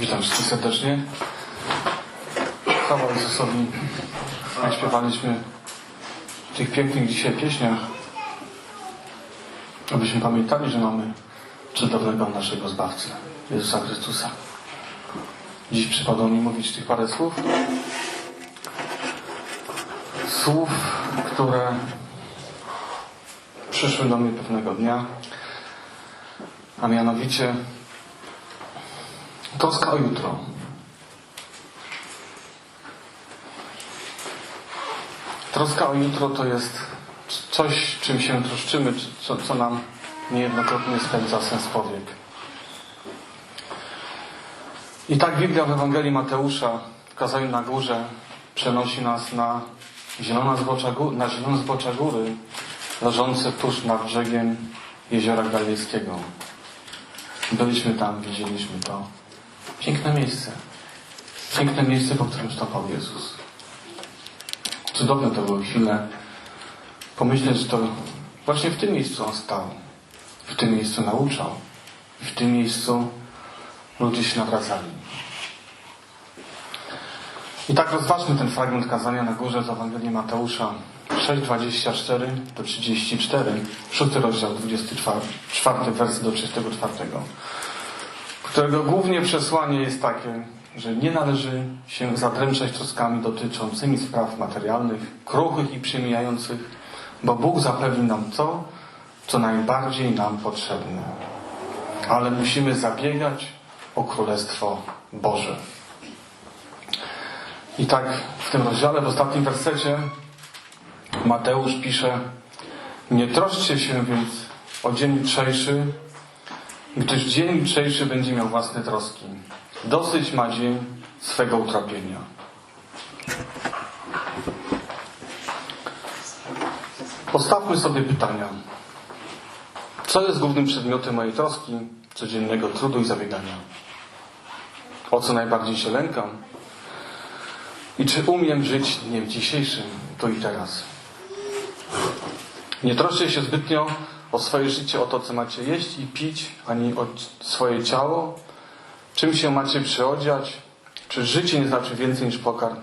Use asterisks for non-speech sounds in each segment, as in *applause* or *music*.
Witam wszystkich serdecznie. Chwała Jezusowi. Śpiewaliśmy w tych pięknych dzisiaj pieśniach, abyśmy pamiętali, że mamy cudownego naszego Zbawcę, Jezusa Chrystusa. Dziś przypadło mi mówić tych parę słów. Słów, które przyszły do mnie pewnego dnia, a mianowicie troska o jutro. Troska o jutro to jest coś, czym się troszczymy, co, co nam niejednokrotnie spędza sens powiek. I tak Biblia w Ewangelii Mateusza w kazaniu na górze przenosi nas na zielone zbocza, gó- na zielone zbocza góry leżące tuż nad brzegiem jeziora Galilejskiego. Byliśmy tam, widzieliśmy to. Piękne miejsce. Piękne miejsce, po którym stąpał Jezus. Cudowne to były chwile. Pomyśleć, że to właśnie w tym miejscu On stał. W tym miejscu nauczał. W tym miejscu ludzie się nawracali. I tak rozważmy ten fragment kazania na górze z Ewangelii Mateusza 6:24 do 34, szósty rozdział 24, czwarty wers do 34, którego głównie przesłanie jest takie, że nie należy się zadręczać troskami dotyczącymi spraw materialnych, kruchych i przemijających, bo Bóg zapewni nam to, co najbardziej nam potrzebne. Ale musimy zabiegać o Królestwo Boże. I tak w tym rozdziale, w ostatnim wersecie Mateusz pisze Nie troszcie się więc o dzień jutrzejszy, gdyż dzień jutrzejszy będzie miał własne troski. Dosyć ma dzień swego utrapienia. Postawmy sobie pytania. Co jest głównym przedmiotem mojej troski, codziennego trudu i zabiegania? O co najbardziej się lękam? I czy umiem żyć dniem dzisiejszym, tu i teraz? Nie troszcie się zbytnio o swoje życie, o to, co macie jeść i pić, ani o swoje ciało, czym się macie przyodziać, czy życie nie znaczy więcej niż pokarm,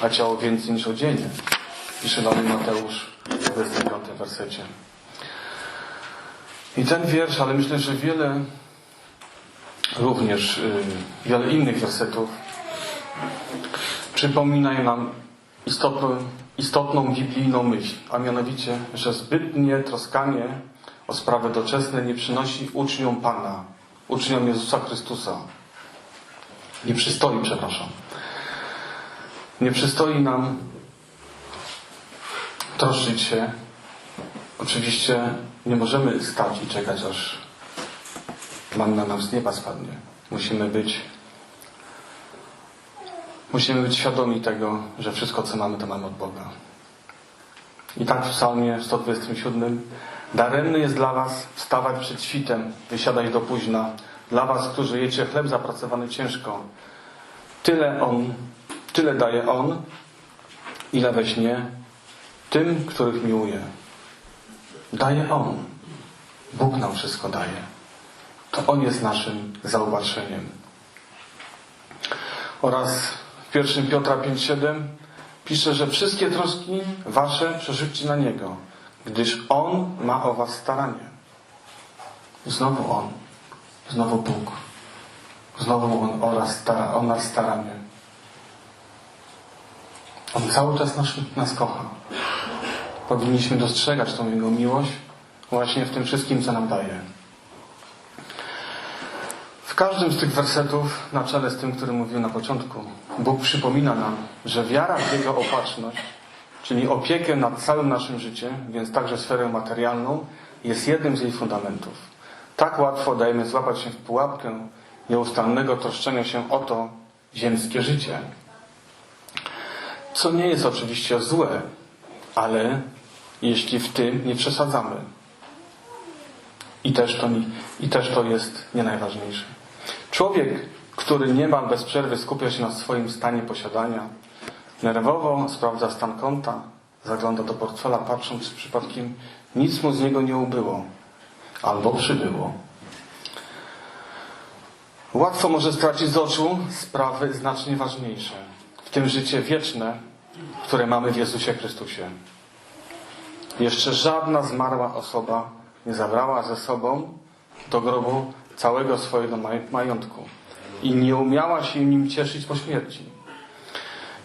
a ciało więcej niż odzienie. Pisze mnie Mateusz w 25 wersecie. I ten wiersz, ale myślę, że wiele również y, wiele innych wersetów przypominają nam istotną, istotną biblijną myśl, a mianowicie, że zbytnie troskanie o sprawy doczesne nie przynosi uczniom Pana, uczniom Jezusa Chrystusa. Nie przystoi, przepraszam. Nie przystoi nam troszczyć się. Oczywiście nie możemy stać i czekać, aż manna nam z nieba spadnie. Musimy być Musimy być świadomi tego, że wszystko, co mamy, to mamy od Boga. I tak w psalmie 127 Daremny jest dla was wstawać przed świtem, wysiadać do późna. Dla was, którzy jecie chleb zapracowany ciężko. Tyle On, tyle daje On, ile weźmie tym, których miłuje. Daje On. Bóg nam wszystko daje. To On jest naszym zaopatrzeniem. Oraz w 1 Piotra 5,7 pisze, że wszystkie troski wasze przerzućcie na Niego, gdyż On ma o was staranie. Znowu On. Znowu Bóg. Znowu On o nas, stara, o nas staranie. On cały czas nas, nas kocha. Powinniśmy dostrzegać tą Jego miłość właśnie w tym wszystkim, co nam daje. W każdym z tych wersetów, na czele z tym, który mówił na początku, Bóg przypomina nam, że wiara w Jego opatrzność, czyli opiekę nad całym naszym życiem, więc także sferę materialną, jest jednym z jej fundamentów. Tak łatwo dajemy złapać się w pułapkę nieustannego troszczenia się o to ziemskie życie. Co nie jest oczywiście złe, ale jeśli w tym nie przesadzamy. I też to, i też to jest nie najważniejsze. Człowiek, który niemal bez przerwy skupia się na swoim stanie posiadania, nerwowo sprawdza stan konta, zagląda do portfela, patrząc, czy przypadkiem nic mu z niego nie ubyło albo przybyło. Łatwo może stracić z oczu sprawy znacznie ważniejsze, w tym życie wieczne, które mamy w Jezusie Chrystusie. Jeszcze żadna zmarła osoba nie zabrała ze sobą do grobu całego swojego maj- majątku i nie umiała się nim cieszyć po śmierci.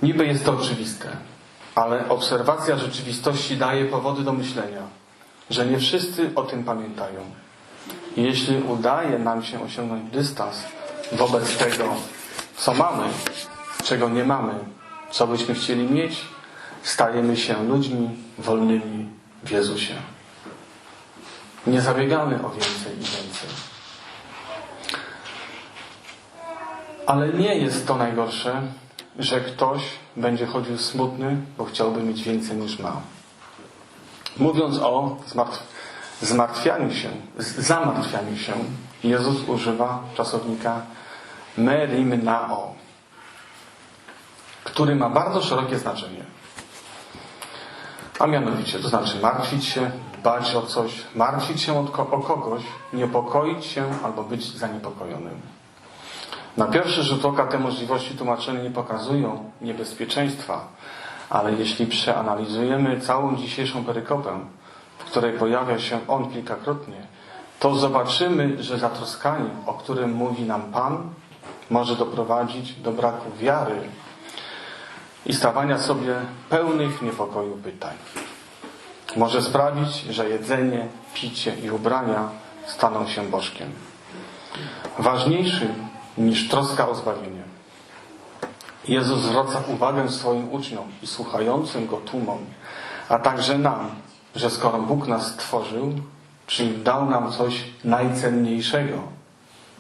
Niby jest to oczywiste, ale obserwacja rzeczywistości daje powody do myślenia, że nie wszyscy o tym pamiętają. Jeśli udaje nam się osiągnąć dystans wobec tego, co mamy, czego nie mamy, co byśmy chcieli mieć, stajemy się ludźmi wolnymi w Jezusie. Nie zabiegamy o więcej i więcej. Ale nie jest to najgorsze, że ktoś będzie chodził smutny, bo chciałby mieć więcej niż ma. Mówiąc o zmartw zmartwianiu się, zamartwianiu się, Jezus używa czasownika merimnao, który ma bardzo szerokie znaczenie. A mianowicie, to znaczy martwić się, dbać o coś, martwić się o kogoś, niepokoić się albo być zaniepokojonym. Na pierwszy rzut oka te możliwości tłumaczenia nie pokazują niebezpieczeństwa, ale jeśli przeanalizujemy całą dzisiejszą perykopę, w której pojawia się on kilkakrotnie, to zobaczymy, że zatroskanie, o którym mówi nam Pan, może doprowadzić do braku wiary i stawania sobie pełnych niepokoju pytań. Może sprawić, że jedzenie, picie i ubrania staną się bożkiem. Ważniejszym niż troska o zbawienie. Jezus zwraca uwagę swoim uczniom i słuchającym Go tłumom, a także nam, że skoro Bóg nas stworzył, czyli dał nam coś najcenniejszego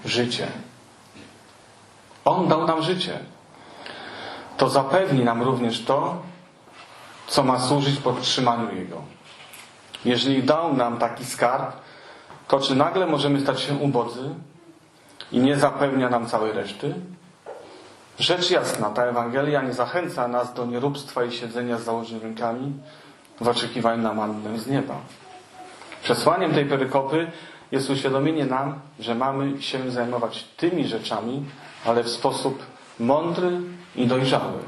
życie. On dał nam życie. To zapewni nam również to, co ma służyć podtrzymaniu Jego. Jeżeli dał nam taki skarb, to czy nagle możemy stać się ubodzy i nie zapewnia nam całej reszty? Rzecz jasna, ta Ewangelia nie zachęca nas do nieróbstwa i siedzenia z rękami w oczekiwaniu na mannę z nieba. Przesłaniem tej perykopy jest uświadomienie nam, że mamy się zajmować tymi rzeczami, ale w sposób mądry i dojrzały,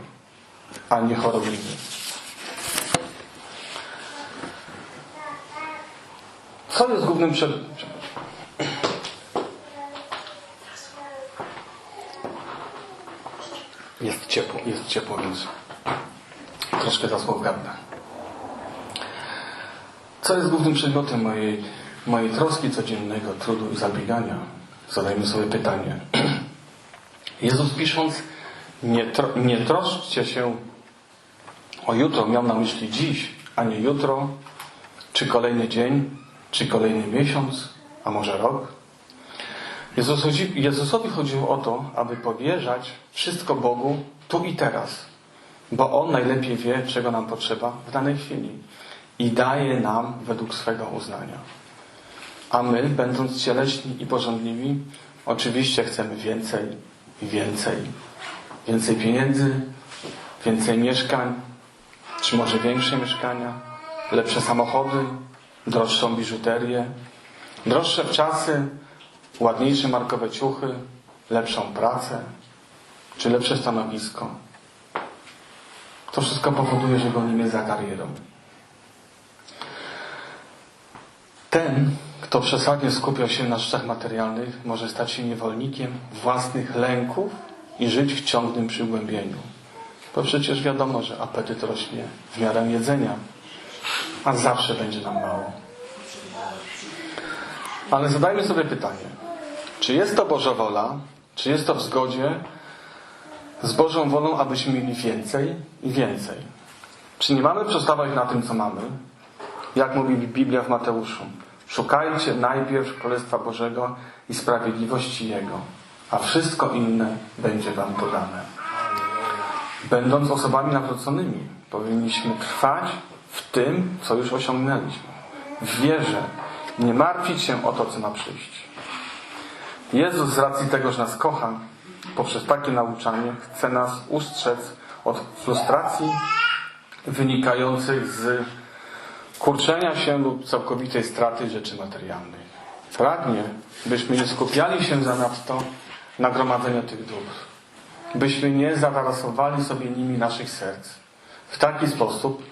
a nie chorobliwy. Co jest głównym przed... Jest ciepło, jest ciepło, więc troszkę zasłów gadnę. Co jest głównym przedmiotem mojej, mojej troski codziennego, trudu i zabiegania? Zadajmy sobie pytanie. *clears throat* Jezus pisząc, nie, nie troszczcie się o jutro, miał na myśli dziś, a nie jutro, czy kolejny dzień, czy kolejny miesiąc, a może rok. Jezus chodzi, Jezusowi chodziło o to, aby powierzać wszystko Bogu tu i teraz, bo On najlepiej wie, czego nam potrzeba w danej chwili i daje nam według swego uznania. A my, będąc cieleśni i porządliwi, oczywiście chcemy więcej i więcej. Więcej pieniędzy, więcej mieszkań, czy może większe mieszkania, lepsze samochody, droższą biżuterię, droższe wczasy, ładniejsze markowe ciuchy, lepszą pracę, czy lepsze stanowisko. To wszystko powoduje, że gonimy za karierą. Ten, kto przesadnie skupia się na rzeczach materialnych, może stać się niewolnikiem własnych lęków i żyć w ciągłym przygłębieniu. Bo przecież wiadomo, że apetyt rośnie w miarę jedzenia, a zawsze będzie nam mało. Ale zadajmy sobie pytanie, czy jest to Boża wola, czy jest to w zgodzie z Bożą wolą, abyśmy mieli więcej i więcej? Czy nie mamy przestawać na tym, co mamy? Jak mówi Biblia w Mateuszu. Szukajcie najpierw Królestwa Bożego i sprawiedliwości Jego, a wszystko inne będzie Wam dodane. Będąc osobami nawróconymi, powinniśmy trwać w tym, co już osiągnęliśmy. W wierze, nie martwić się o to, co ma przyjść. Jezus z racji tego, że nas kocha, poprzez takie nauczanie chce nas ustrzec od frustracji wynikających z kurczenia się lub całkowitej straty rzeczy materialnych. Pragnie, byśmy nie skupiali się zanadto nagromadzenia tych dóbr. Byśmy nie zawarasowali sobie nimi naszych serc w taki sposób,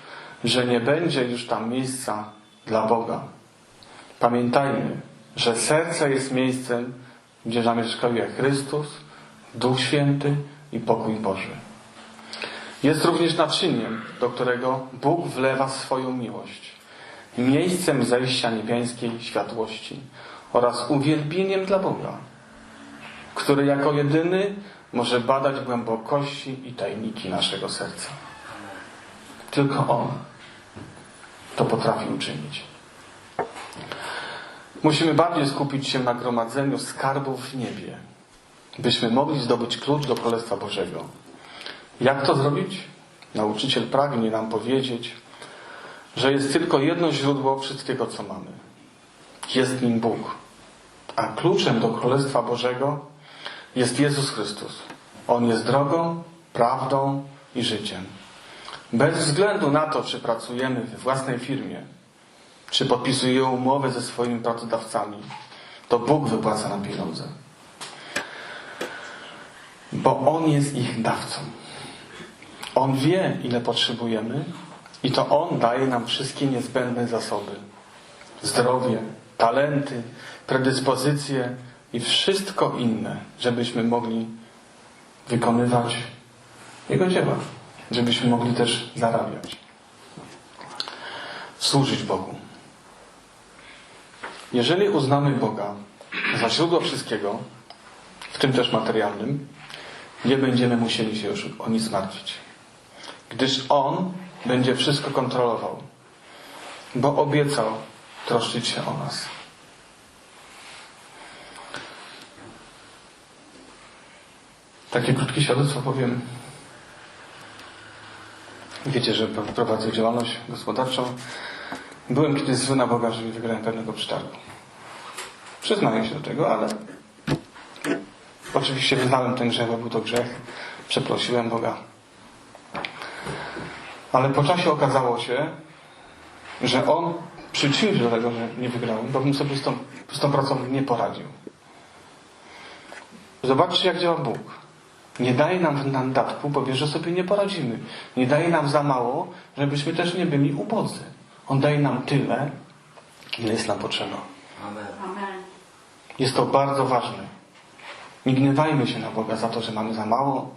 że nie będzie już tam miejsca dla Boga. Pamiętajmy, że serce jest miejscem, gdzie zamieszkuje Chrystus, Duch Święty i pokój Boży. Jest również naczyniem, do którego Bóg wlewa swoją miłość, miejscem zejścia niebiańskiej światłości oraz uwielbieniem dla Boga, który jako jedyny może badać głębokości i tajniki naszego serca. Tylko On to potrafi uczynić. Musimy bardziej skupić się na gromadzeniu skarbów w niebie, byśmy mogli zdobyć klucz do Królestwa Bożego. Jak to zrobić? Nauczyciel pragnie nam powiedzieć, że jest tylko jedno źródło wszystkiego, co mamy. Jest nim Bóg. A kluczem do Królestwa Bożego jest Jezus Chrystus. On jest drogą, prawdą i życiem. Bez względu na to, czy pracujemy we własnej firmie, czy podpisujemy umowę ze swoimi pracodawcami, to Bóg wypłaca nam pieniądze. Bo On jest ich dawcą. On wie, ile potrzebujemy i to On daje nam wszystkie niezbędne zasoby. Zdrowie, talenty, predyspozycje i wszystko inne, żebyśmy mogli wykonywać Jego dzieła. Żebyśmy mogli też zarabiać. Służyć Bogu. Jeżeli uznamy Boga za źródło wszystkiego, w tym też materialnym, nie będziemy musieli się już o nic martwić. Gdyż On będzie wszystko kontrolował, bo obiecał troszczyć się o nas. Takie krótkie świadectwo powiem. Wiecie, że prowadzę działalność gospodarczą. Byłem kiedyś zły na Boga, że nie wygrałem pewnego przetargu. Przyznaję się do tego, ale oczywiście wyznałem ten grzech, bo był to grzech. Przeprosiłem Boga. Ale po czasie okazało się, że On przyczynił się do tego, że nie wygrałem, bo bym sobie z tą, z tą pracą nie poradził. Zobaczcie, jak działa Bóg. Nie daje nam w mandatku, bo wie, że sobie nie poradzimy. Nie daje nam za mało, żebyśmy też nie byli ubodzy. On daje nam tyle, ile jest nam potrzeba. Amen. Jest to bardzo ważne. Nie gniewajmy się na Boga za to, że mamy za mało.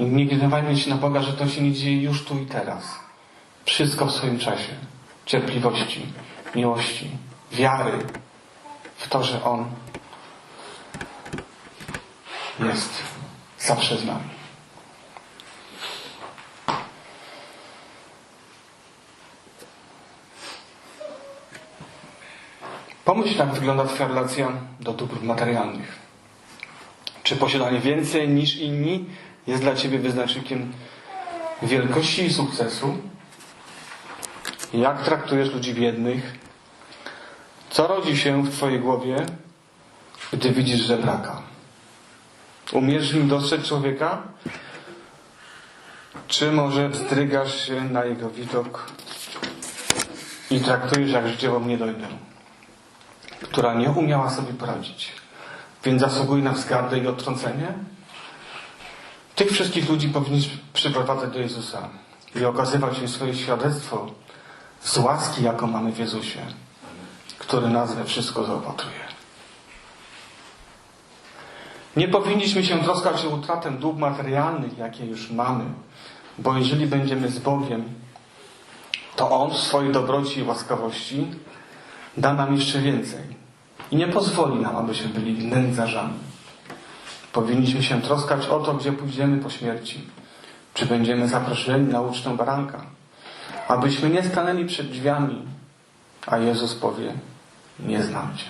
Nie- Nie gniewajmy się na Boga, że to się nie dzieje już tu i teraz. Wszystko w swoim czasie. Cierpliwości, miłości, wiary w to, że On jest zawsze z nami. Pomyśl, jak wygląda Twoja relacja do dóbr materialnych. Czy posiadanie więcej niż inni jest dla Ciebie wyznacznikiem wielkości i sukcesu? Jak traktujesz ludzi biednych? Co rodzi się w Twojej głowie, gdy widzisz żebraka? Umiesz nim dostrzec człowieka? Czy może wzdrygasz się na jego widok i traktujesz jak życiową niedojdę, która nie umiała sobie poradzić, więc zasługuje na wzgardę i odtrącenie? Tych wszystkich ludzi powinniś przyprowadzać do Jezusa i okazywać im swoje świadectwo z łaski, jaką mamy w Jezusie, który nas we wszystko zaopatruje. Nie powinniśmy się troskać o utratę dóbr materialnych, jakie już mamy, bo jeżeli będziemy z Bogiem, to On w swojej dobroci i łaskawości da nam jeszcze więcej i nie pozwoli nam, abyśmy byli nędzarzami. Powinniśmy się troskać o to, gdzie pójdziemy po śmierci. Czy będziemy zaproszeni na ucztę baranka, abyśmy nie stanęli przed drzwiami, a Jezus powie, nie znam Cię.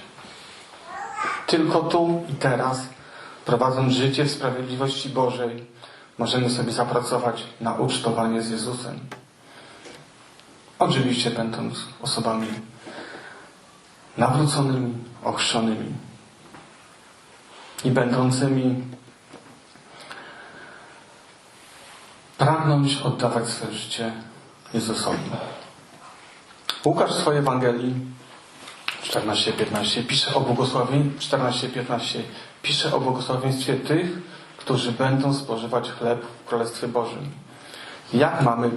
Tylko tu i teraz, prowadząc życie w sprawiedliwości Bożej, możemy sobie zapracować na ucztowanie z Jezusem. Oczywiście będąc osobami nawróconymi, ochrzczonymi i będącymi pragnąć oddawać swoje życie Jezusowi. Łukasz w swojej Ewangelii 14-15 pisze o błogosławie 14-15 pisze o błogosławieństwie tych, którzy będą spożywać chleb w Królestwie Bożym. Jak mamy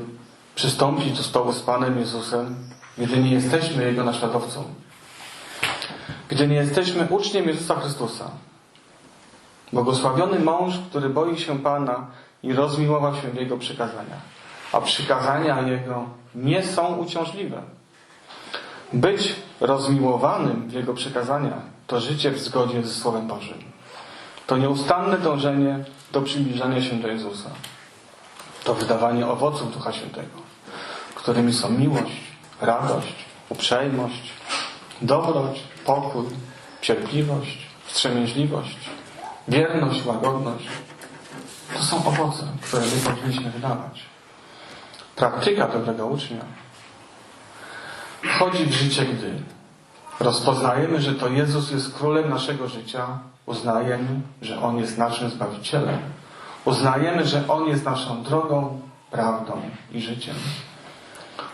przystąpić do stołu z Panem Jezusem, gdy nie jesteśmy Jego naśladowcą? Gdy nie jesteśmy uczniem Jezusa Chrystusa? Błogosławiony mąż, który boi się Pana i rozmiłował się w Jego przykazaniach. A przykazania Jego nie są uciążliwe. Być rozmiłowanym w Jego przykazaniach to życie w zgodzie ze Słowem Bożym. To nieustanne dążenie do przybliżania się do Jezusa. To wydawanie owoców Ducha Świętego, którymi są miłość, radość, uprzejmość, dobroć, pokój, cierpliwość, wstrzemięźliwość, wierność, łagodność. To są owoce, które my powinniśmy wydawać. Praktyka dobrego ucznia wchodzi w życie, gdy rozpoznajemy, że to Jezus jest królem naszego życia, uznajemy, że On jest naszym Zbawicielem, uznajemy, że On jest naszą drogą, prawdą i życiem.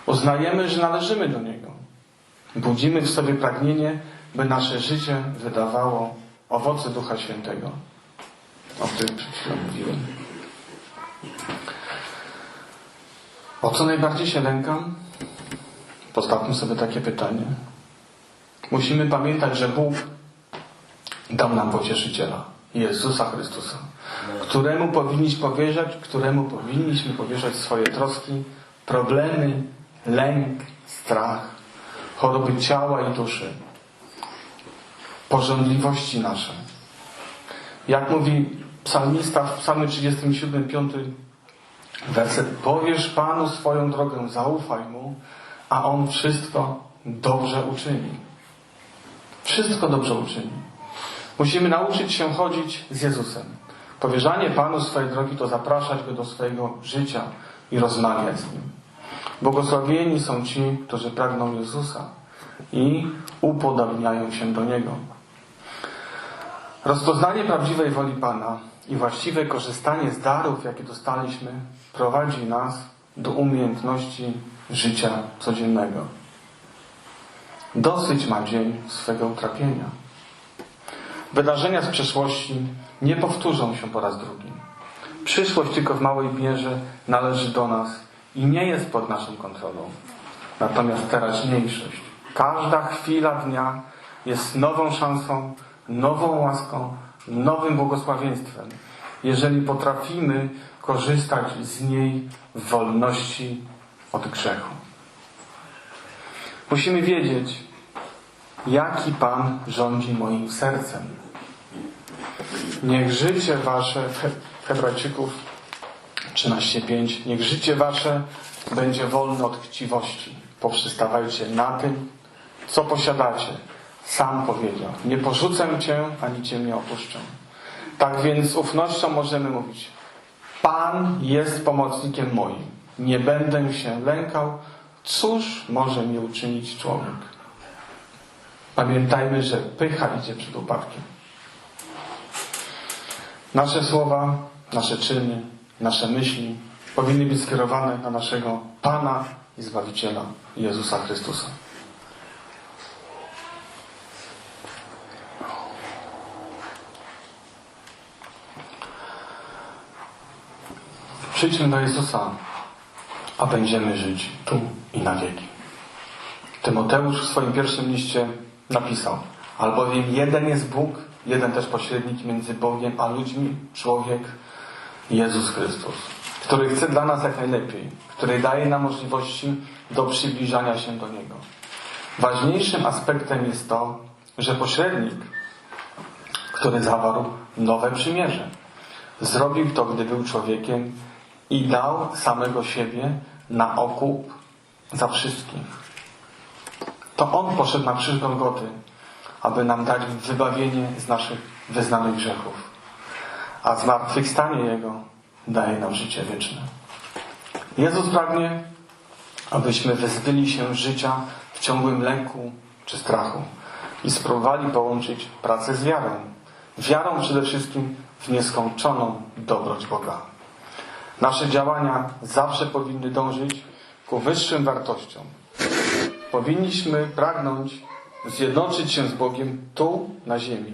Uznajemy, że należymy do Niego. Budzimy w sobie pragnienie, by nasze życie wydawało owoce Ducha Świętego, o których przed chwilą mówiłem. O co najbardziej się lękam? Postawmy sobie takie pytanie. Musimy pamiętać, że Bóg dał nam pocieszyciela, Jezusa Chrystusa, któremu powinniśmy powierzać, któremu powinniśmy powierzać swoje troski, problemy, lęk, strach, choroby ciała i duszy, porządliwości nasze. Jak mówi psalmista w psalmie 37, 5 werset, powierz Panu swoją drogę, zaufaj Mu, a On wszystko dobrze uczyni. Wszystko dobrze uczyni. Musimy nauczyć się chodzić z Jezusem. Powierzanie Panu swojej drogi to zapraszać Go do swojego życia i rozmawiać z Nim. Błogosławieni są ci, którzy pragną Jezusa i upodobniają się do Niego. Rozpoznanie prawdziwej woli Pana i właściwe korzystanie z darów, jakie dostaliśmy, prowadzi nas do umiejętności życia codziennego. Dosyć ma dzień swego utrapienia. Wydarzenia z przeszłości nie powtórzą się po raz drugi. Przyszłość tylko w małej mierze należy do nas i nie jest pod naszą kontrolą. Natomiast teraźniejszość, każda chwila dnia jest nową szansą, nową łaską, nowym błogosławieństwem, jeżeli potrafimy korzystać z niej w wolności od grzechu. Musimy wiedzieć, jaki Pan rządzi moim sercem. Niech życie wasze, Hebrajczyków 13.5, niech życie wasze będzie wolne od chciwości. Poprzestawajcie na tym, co posiadacie. Sam powiedział, nie porzucę Cię, ani Cię nie opuszczę. Tak więc z ufnością możemy mówić, Pan jest pomocnikiem moim. Nie będę się lękał. Cóż może mi uczynić człowiek? Pamiętajmy, że pycha idzie przed upadkiem. Nasze słowa, nasze czyny, nasze myśli powinny być skierowane na naszego Pana i Zbawiciela Jezusa Chrystusa. Przyjdźmy do Jezusa, a będziemy żyć tu i na wieki. Tymoteusz w swoim pierwszym liście napisał, albowiem jeden jest Bóg, jeden też pośrednik między Bogiem a ludźmi, człowiek, Jezus Chrystus, który chce dla nas jak najlepiej, który daje nam możliwości do przybliżania się do Niego. Ważniejszym aspektem jest to, że pośrednik, który zawarł nowe przymierze, zrobił to, gdy był człowiekiem i dał samego siebie na okup za wszystkich. To On poszedł na krzyż Golgoty, aby nam dać wybawienie z naszych wyznanych grzechów. A zmartwychwstanie Jego daje nam życie wieczne. Jezus pragnie, abyśmy wyzbyli się życia w ciągłym lęku czy strachu i spróbowali połączyć pracę z wiarą. Wiarą przede wszystkim w nieskończoną dobroć Boga. Nasze działania zawsze powinny dążyć ku wyższym wartościom. Powinniśmy pragnąć zjednoczyć się z Bogiem tu, na ziemi.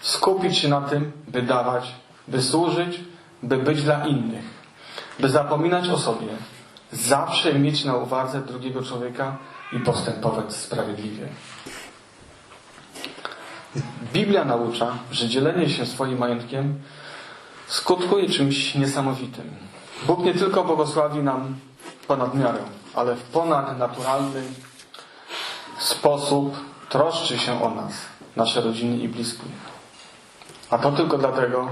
Skupić się na tym, by dawać, by służyć, by być dla innych, by zapominać o sobie, zawsze mieć na uwadze drugiego człowieka i postępować sprawiedliwie. Biblia naucza, że dzielenie się swoim majątkiem skutkuje czymś niesamowitym. Bóg nie tylko błogosławi nam ponad miarę, ale w ponadnaturalny sposób troszczy się o nas, nasze rodziny i bliskich. A to tylko dlatego,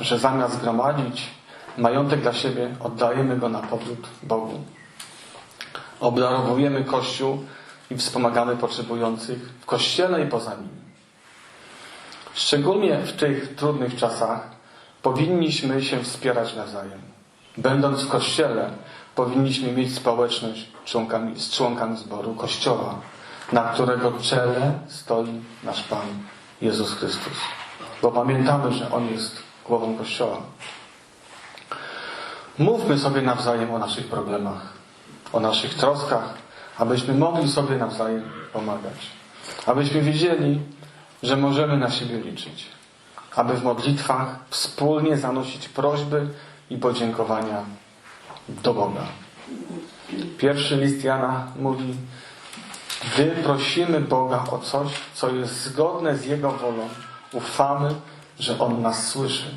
że zamiast gromadzić majątek dla siebie, oddajemy go na powrót Bogu. Obdarowujemy Kościół i wspomagamy potrzebujących w Kościele i poza nim. Szczególnie w tych trudnych czasach powinniśmy się wspierać nawzajem. Będąc w Kościele, powinniśmy mieć społeczność członkami, z członkami zboru Kościoła, na którego czele stoi nasz Pan Jezus Chrystus. Bo pamiętamy, że On jest głową Kościoła. Mówmy sobie nawzajem o naszych problemach, o naszych troskach, abyśmy mogli sobie nawzajem pomagać. Abyśmy wiedzieli, że możemy na siebie liczyć. Aby w modlitwach wspólnie zanosić prośby i podziękowania do Boga. Pierwszy list Jana mówi, gdy prosimy Boga o coś, co jest zgodne z Jego wolą, ufamy, że On nas słyszy.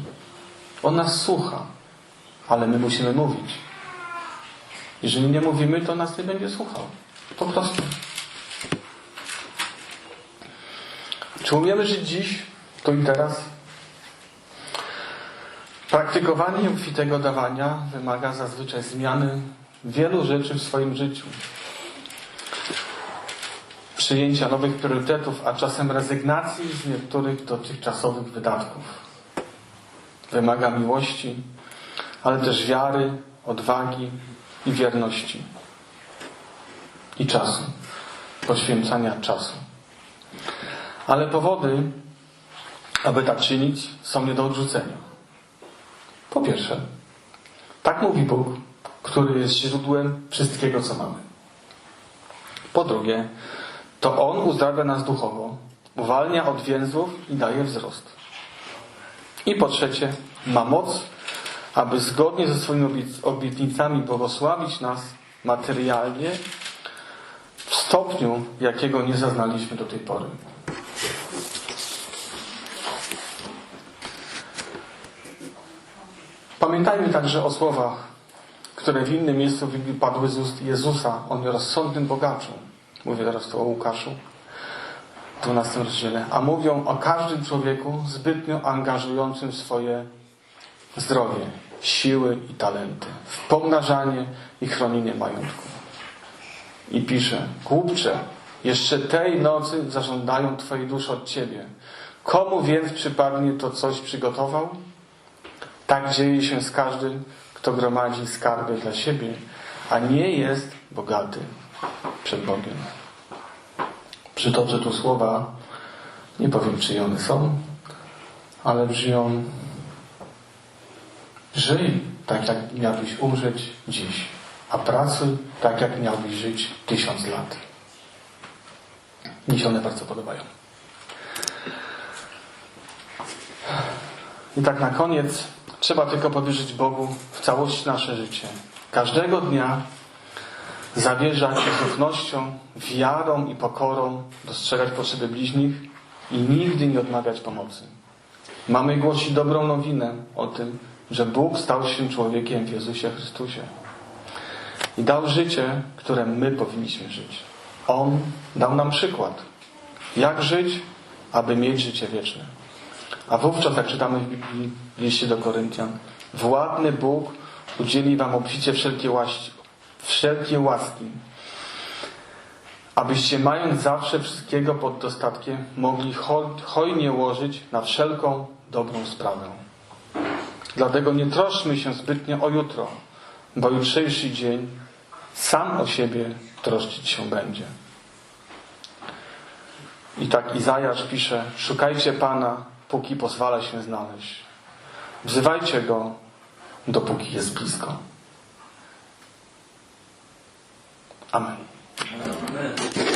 On nas słucha, ale my musimy mówić. Jeżeli nie mówimy, to nas nie będzie słuchał. Po prostu. Czy umiemy żyć dziś, tu i teraz? Praktykowanie obfitego dawania wymaga zazwyczaj zmiany wielu rzeczy w swoim życiu. Przyjęcia nowych priorytetów, a czasem rezygnacji z niektórych dotychczasowych wydatków. Wymaga miłości, ale też wiary, odwagi i wierności. I czasu. Poświęcania czasu. Ale powody, aby tak czynić, są nie do odrzucenia. Po pierwsze, tak mówi Bóg, który jest źródłem wszystkiego, co mamy. Po drugie, to On uzdrawia nas duchowo, uwalnia od więzłów i daje wzrost. I po trzecie, ma moc, aby zgodnie ze swoimi obietnicami błogosławić nas materialnie w stopniu, jakiego nie zaznaliśmy do tej pory. Pamiętajmy także o słowach, które w innym miejscu w padły z ust Jezusa. O rozsądnym bogaczu. Mówię teraz tu o Łukaszu w 12 rozdziale. A mówią o każdym człowieku zbytnio angażującym swoje zdrowie, siły i talenty w pomnażanie i chronienie majątku. I pisze, głupcze, jeszcze tej nocy zażądają Twojej duszy od Ciebie. Komu więc przypadnie to coś przygotował? Tak dzieje się z każdym, kto gromadzi skarby dla siebie, a nie jest bogaty przed Bogiem. Przytoczę tu słowa, nie powiem czyje one są, ale brzmią Żyj tak, jak miałbyś umrzeć dziś, a pracuj tak, jak miałbyś żyć tysiąc lat. Mi się one bardzo podobają. I tak na koniec trzeba tylko powierzyć Bogu w całości nasze życie. Każdego dnia zawierzać z ufnością, wiarą i pokorą, dostrzegać potrzeby bliźnich i nigdy nie odmawiać pomocy. Mamy głosić dobrą nowinę o tym, że Bóg stał się człowiekiem w Jezusie Chrystusie i dał życie, które my powinniśmy żyć. On dał nam przykład, jak żyć, aby mieć życie wieczne. A wówczas, jak czytamy w Biblii, w liście do Koryntian, władny Bóg udzieli wam obficie wszelkie, łaści, wszelkie łaski, abyście mając zawsze wszystkiego pod dostatkiem, mogli hojnie łożyć na wszelką dobrą sprawę. Dlatego nie troszczmy się zbytnio o jutro, bo jutrzejszy dzień sam o siebie troszczyć się będzie. I tak Izajasz pisze, szukajcie Pana, póki pozwala się znaleźć. Wzywajcie go, dopóki jest blisko. Amen. Amen.